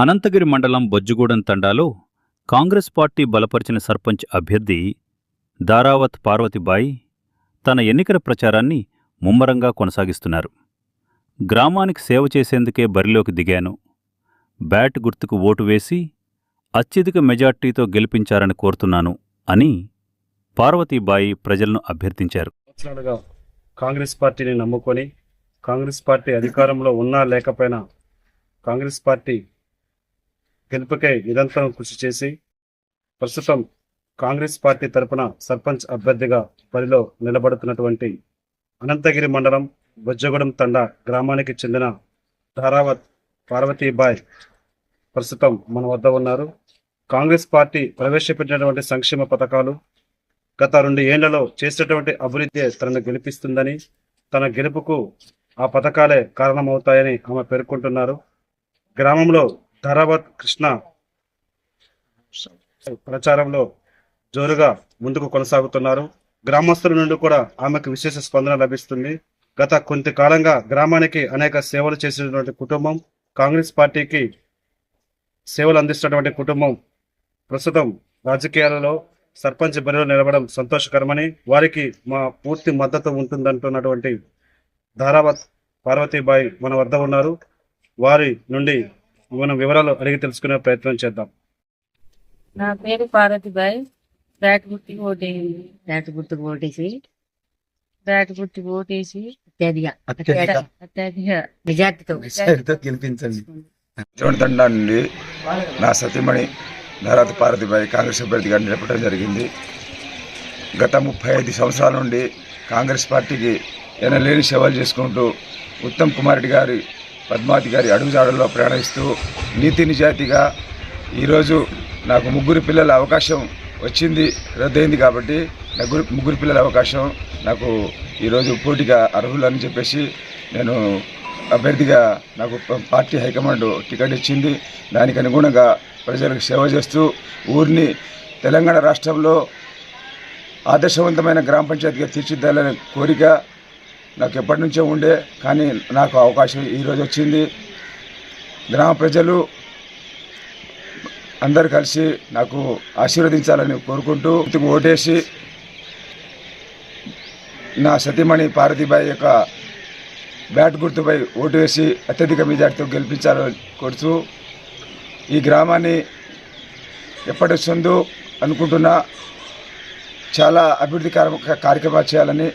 అనంతగిరి మండలం బొజ్జుగూడెం తండాలో కాంగ్రెస్ పార్టీ బలపరిచిన సర్పంచ్ అభ్యర్థి దారావత్ పార్వతిబాయి తన ఎన్నికల ప్రచారాన్ని ముమ్మరంగా కొనసాగిస్తున్నారు. గ్రామానికి సేవ చేసేందుకే బరిలోకి దిగాను. బ్యాట్ గుర్తుకు ఓటు వేసి అత్యధిక మెజార్టీతో గెలిపించారని కోరుతున్నాను అని పార్వతీబాయి ప్రజలను అభ్యర్థించారు. కాంగ్రెస్ పార్టీని నమ్ముకొని కాంగ్రెస్ పార్టీ అధికారంలో ఉన్నా లేకపోయినా కాంగ్రెస్ పార్టీ గెలుపుకై నిరంతరం కృషి చేసి ప్రస్తుతం కాంగ్రెస్ పార్టీ తరపున సర్పంచ్ అభ్యర్థిగా బరిలో నిలబడుతున్నటువంటి అనంతగిరి మండలం బొజ్జగూడెం తండా గ్రామానికి చెందిన ధారావత్ పార్వతీబాయ్ ప్రస్తుతం మన వద్ద ఉన్నారు. కాంగ్రెస్ పార్టీ ప్రవేశపెట్టినటువంటి సంక్షేమ పథకాలు గత రెండు ఏళ్ళలో చేసినటువంటి అభివృద్ధి తనను గెలిపిస్తుందని తన గెలుపుకు ఆ పథకాలే కారణమవుతాయని ఆమె పేర్కొంటున్నారు. గ్రామంలో ధరావత్ కృష్ణ ప్రచారంలో జోరుగా ముందుకు కొనసాగుతున్నారు. గ్రామస్తుల నుండి కూడా ఆమెకు విశేష స్పందన లభిస్తుంది. గత కొంతకాలంగా గ్రామానికి అనేక సేవలు చేసినటువంటి కుటుంబం కాంగ్రెస్ పార్టీకి సేవలు అందిస్తున్నటువంటి కుటుంబం ప్రస్తుతం రాజకీయాలలో సర్పంచ్ బరిలో నిలవడం సంతోషకరమని వారికి మా పూర్తి మద్దతు ఉంటుందంటున్నటువంటి ధారావత్ పార్వతీబాయి మన వద్ద ఉన్నారు. వారి నుండి మనం వివరాలు అడిగి తెలుసుకునే ప్రయత్నం చేద్దాం. నా పేరు పార్వతిబాయ్ బ్యాట్ గుర్తి ఓటేయండి బ్యాట్ గుర్తుకు ఓటేసి. బ్యాట్ గుర్తి ఓటేసి. అత్యధిక. అత్యధిక. గెలిపించండి. నుండి నా సతీమణి ధారాతి పార్వతిబాయి కాంగ్రెస్ అభ్యర్థిగా నిలపడం జరిగింది. గత ముప్పై ఐదు సంవత్సరాల నుండి కాంగ్రెస్ పార్టీకి ఎనలేని సేవలు చేసుకుంటూ ఉత్తమ్ కుమార్ రెడ్డి గారి పద్మావతి గారి అడుగుజాడల్లో ప్రయాణిస్తూ నీతి నిజాయితీగా ఈరోజు నాకు ముగ్గురు పిల్లల అవకాశం వచ్చింది రద్దయింది కాబట్టి నాకు ముగ్గురు పిల్లల అవకాశం నాకు ఈరోజు పోటీగా అర్హులని చెప్పేసి నేను అభ్యర్థిగా నాకు పార్టీ హైకమాండ్ టికెట్ ఇచ్చింది. దానికి అనుగుణంగా ప్రజలకు సేవ చేస్తూ ఊరిని తెలంగాణ రాష్ట్రంలో ఆదర్శవంతమైన గ్రామ పంచాయతీగా తీర్చిదిద్దాలనే కోరిక నాకు ఎప్పటి నుంచో ఉండే కానీ నాకు అవకాశం ఈరోజు వచ్చింది. గ్రామ ప్రజలు అందరు కలిసి నాకు ఆశీర్వదించాలని కోరుకుంటూ ఇందుకు ఓటేసి నా సతీమణి పార్వతీబాయి యొక్క బ్యాట్ గుర్తుపై ఓటు వేసి అత్యధిక మెజార్టీతో గెలిపించాలని కోరుతూ ఈ గ్రామాన్ని ఎప్పటి వస్తుందో అనుకుంటున్నా. చాలా అభివృద్ధి కార్యక్రమాలు చేయాలని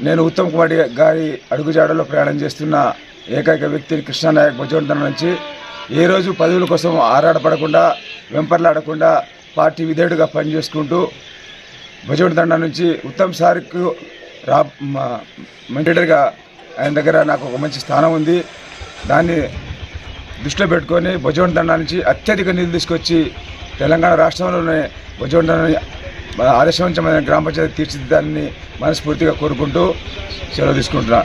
నేను ఉత్తమ్ కుమార్ గారి అడుగుజాడలో ప్రయాణం చేస్తున్న ఏకైక వ్యక్తిని కృష్ణానాయక్ భుజవర్ధన నుంచి ఏ రోజు పదవుల కోసం ఆరాడపడకుండా వెంపర్లాడకుండా పార్టీ విధేయుడిగా పనిచేసుకుంటూ భుజవర్ధన నుంచి ఉత్తమ్ సార్కు రా మా- లీడర్గా ఆయన దగ్గర నాకు ఒక మంచి స్థానం ఉంది. దాన్ని దృష్టిలో పెట్టుకొని భుజవర్ధన నుంచి అత్యధిక నిధులు తీసుకొచ్చి తెలంగాణ రాష్ట్రంలోనే భుజవర్ధన ఆదర్శవంతమైన గ్రామ పంచాయతీ తీర్చిదిద్దాలని మనస్ఫూర్తిగా కోరుకుంటూ సెలవు తీసుకుంటున్నా.